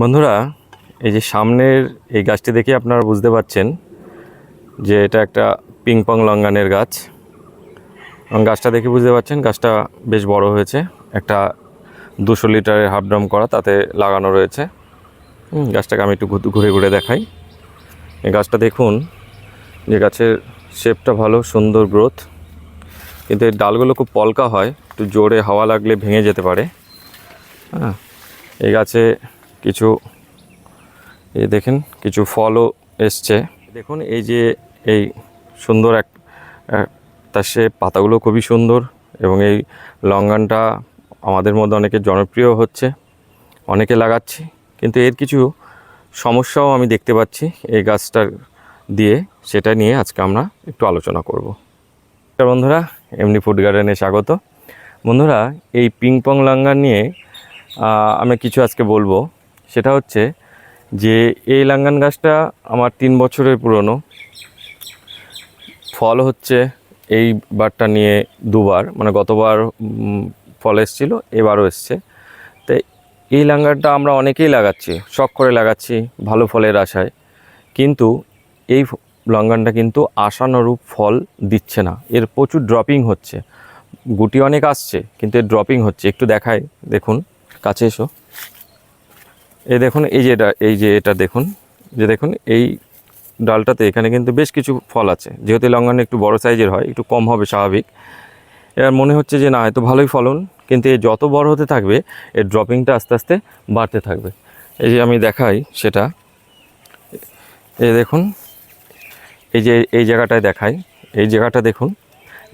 বন্ধুরা, এই যে সামনের এই গাছটি দেখে আপনারা বুঝতে পারছেন যে এটা একটা পিং পং লঙ্গানের গাছ। এবং গাছটা দেখে বুঝতে পারছেন গাছটা বেশ বড় হয়েছে, একটা দুশো লিটারের হাফ ড্রাম করা, তাতে লাগানো রয়েছে। গাছটাকে আমি একটু ঘুরে ঘুরে দেখাই। এই গাছটা দেখুন, যে গাছের শেপটা ভালো, সুন্দর গ্রোথ কিন্তু এর ডালগুলো খুব পলকা হয়, একটু জোরে হাওয়া লাগলে ভেঙে যেতে পারে। হ্যাঁ এই গাছে কিছু, এই দেখেন, কিছু ফলও এসছে। দেখুন, এই যে এই সুন্দর এক তার সে পাতাগুলো খুবই সুন্দর এবং এই লঙ্গানটা আমাদের মধ্যে অনেকে জনপ্রিয় হচ্ছে, অনেকে লাগাচ্ছে, কিন্তু এর কিছু সমস্যাও আমি দেখতে পাচ্ছি এই গাছটার দিয়ে, সেটা নিয়ে আজকে আমরা একটু আলোচনা করব। বন্ধুরা, এমনি ফুড গার্ডেনে স্বাগত। বন্ধুরা, এই পিংপং লাঙ্গান নিয়ে আমি কিছু আজকে বলব। সেটা হচ্ছে যে এই লাঙ্গান গাছটা আমার তিন বছরের পুরনো। ফল হচ্ছে এই বারটা নিয়ে দুবার মানে গতবার ফল এসেছিল, এবারও এসছে। তো এই লাঙ্গানটা আমরা অনেকেই লাগাচ্ছি, শখ করে লাগাচ্ছি ভালো ফলের আশায়। কিন্তু এই লঙ্গানটা কিন্তু আশানুরূপ ফল দিচ্ছে না। এর প্রচুর ড্রপিং হচ্ছে। গুটি অনেক আসছে, কিন্তু এর ড্রপিং হচ্ছে। একটু দেখায় দেখুন, কাছে এসো। এই দেখুন, এই যে এটা, এই যে এটা দেখুন, যে দেখুন, এই ডালটাতে এখানে কিন্তু বেশ কিছু ফল আছে। যেহেতু এই লঙ্ঘন একটু বড় সাইজের হয়, একটু কম হবে স্বাভাবিক। এবার মনে হচ্ছে যে না এত ভালোই ফলন, কিন্তু এ যত বড় হতে থাকবে, এর ড্রপিংটা আস্তে আস্তে বাড়তে থাকবে। এই যে আমি দেখাই সেটা। এই দেখুন, এই যে, এই জায়গাটায় দেখাই। এই জায়গাটা দেখুন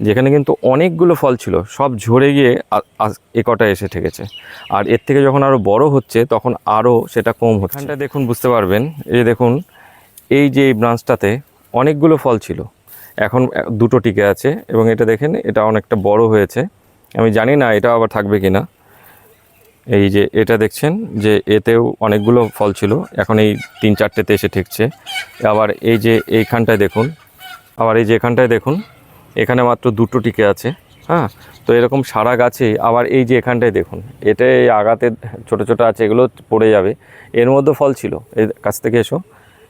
যেখানে কিন্তু অনেকগুলো ফল ছিল, সব ঝরে গিয়ে আ- আ- এ কটা এসে ঠেকেছে। আর এর থেকে যখন আরও বড় হচ্ছে, তখন আরও সেটা কম হচ্ছে। এখানটা দেখুন, বুঝতে পারবেন, এই দেখুন, এই যে এই ব্রাঞ্চটাতে অনেকগুলো ফল ছিল। এখন দুটো টিকে আছে এবং এটা দেখেন, এটা অনেকটা বড় হয়েছে। আমি জানি না এটা আবার থাকবে কি না এই যে এটা দেখছেন, যে এতেও অনেকগুলো ফল ছিল, এখন এই তিন চারটেতে এসে ঠেকছে। আবার এই যে এইখানটায় দেখুন, আবার এই যে এখানটায় দেখুন এখানে মাত্র দুটো টিকে আছে হ্যাঁ? তো এরকম সারা গাছে, আবার এই যে এখানটায় দেখুন এটা এই আগাতে ছোট ছোট আছে, এগুলো পড়ে যাবে। এর মধ্যে ফল ছিল, এই কাছ থেকে এসো।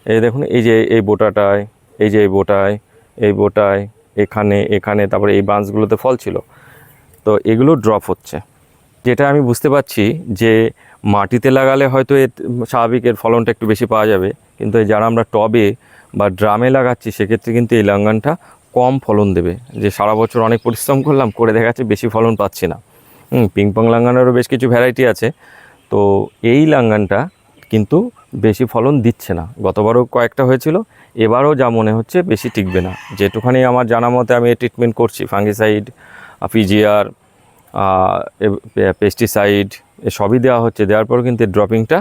এই দেখুন, এই যে এই বোটাটায়, এই যে এই বোটায় এই বোটায়, এখানে এখানে, তারপরে এই ব্রাঞ্চগুলোতে ফল ছিল। তো এগুলো ড্রপ হচ্ছে। যেটা আমি বুঝতে পারছি যে মাটিতে লাগালে হয়তো এর স্বাভাবিক এর ফলনটা একটু বেশি পাওয়া যাবে, কিন্তু যারা আমরা টবে বা ড্রামে লাগাচ্ছি, সেক্ষেত্রে কিন্তু এই লাঙ্গানটা কম ফলন দেবে। যে সারা বছর অনেক পরিশ্রম করলাম, করে দেখা যাচ্ছে বেশি ফলন পাচ্ছি না। পিংপং লাঙ্গানেরও বেশ কিছু ভ্যারাইটি আছে। তো এই লাঙ্গানটা কিন্তু বেশি ফলন দিচ্ছে না। গতবারও কয়েকটা হয়েছিল, এবারও যা মনে হচ্ছে বেশি টিকবে না। যেটুখানি আমার জানা মতে আমি ট্রিটমেন্ট করছি ফাঙ্গিসাইড পিজিআর পেস্টিসাইড সবই দেওয়া হচ্ছে। দেওয়ার পর কিন্তু ড্রপিংটা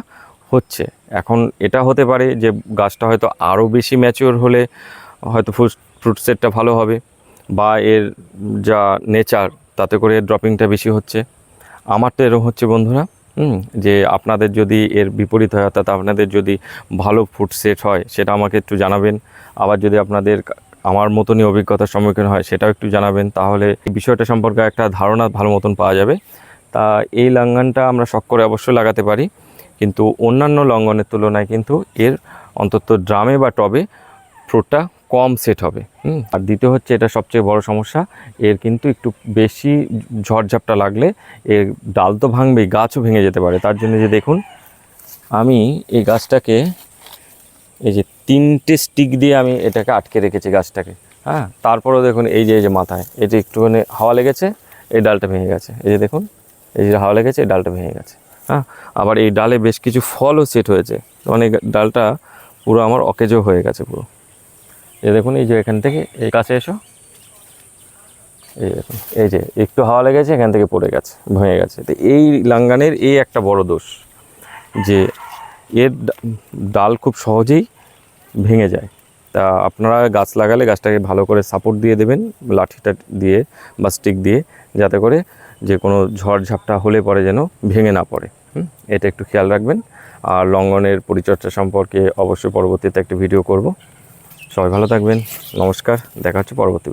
হচ্ছে। এখন এটা হতে পারে যে গাছটা হয়তো আরও বেশি ম্যাচিওর হলে হয়তো ফ্রুট ফ্রুট সেটটা ভালো হবে বা এর যা নেচার তাতে করে ড্রপিংটা বেশি হচ্ছে। আমার তো এরকম হচ্ছে বন্ধুরা যে আপনাদের যদি এর বিপরীত হয়, অর্থাৎ আপনাদের যদি ভালো ফুড সেট হয়, সেটা আমাকে একটু জানাবেন। আবার যদি আপনাদের আমার মতনই অভিজ্ঞতার সম্মুখীন হয়, সেটাও একটু জানাবেন। তাহলে বিষয়টা সম্পর্কে একটা ধারণা ভালো মতন পাওয়া যাবে। তা এই লঙ্ঘনটা আমরা শখ করে অবশ্যই লাগাতে পারি। কিন্তু অন্যান্য লঙ্ঘনের তুলনায় কিন্তু এর অন্তত ড্রামে বা টবে ফ্রুটটা কম সেট হবে, হুম? আর দ্বিতীয় হচ্ছে এটা সবচেয়ে বড় সমস্যা, এর কিন্তু একটু বেশি ঝড়ঝাপটা লাগলে এর ডাল তো ভাঙবেই, গাছও ভেঙে যেতে পারে। তার জন্য যে দেখুন, আমি এই গাছটাকে, এই যে তিনটে স্টিক দিয়ে আমি এটাকে আটকে রেখেছি গাছটাকে হ্যাঁ? তারপরেও দেখুন, এই যে এই যে মাথায়, এই যে একটুখানি হাওয়া লেগেছে, এই ডালটা ভেঙে গেছে। এই যে দেখুন, এই যে হাওয়া লেগেছে, এই ডালটা ভেঙে গেছে হ্যাঁ? আবার এই ডালে বেশ কিছু ফলও সেট হয়েছে মানে ডালটা পুরো আমার অকেজো হয়ে গেছে পুরো। এই দেখুন, এই যে এখান থেকে এই কাছে এসো। এই দেখুন, এই যে একটু হাওয়া লেগেছে, এখান থেকে পড়ে গেছে, ভেঙে গেছে। তো এই লাঙ্গানের এই একটা বড় দোষ, যে এর ডাল খুব সহজেই ভেঙে যায়। তা আপনারা গাছ লাগালে গাছটাকে ভালো করে সাপোর্ট দিয়ে দেবেন, লাঠিটা দিয়ে বা স্টিক দিয়ে, যাতে করে যে কোনো ঝড় ঝাপটা হলে পরে যেন ভেঙে না পড়ে? এটা একটু খেয়াল রাখবেন। আর লঙ্ঘনের পরিচর্যা সম্পর্কে অবশ্যই পরবর্তীতে একটা ভিডিও করব। সবাই ভালো থাকবেন। নমস্কার দেখা হচ্ছে পরবর্তী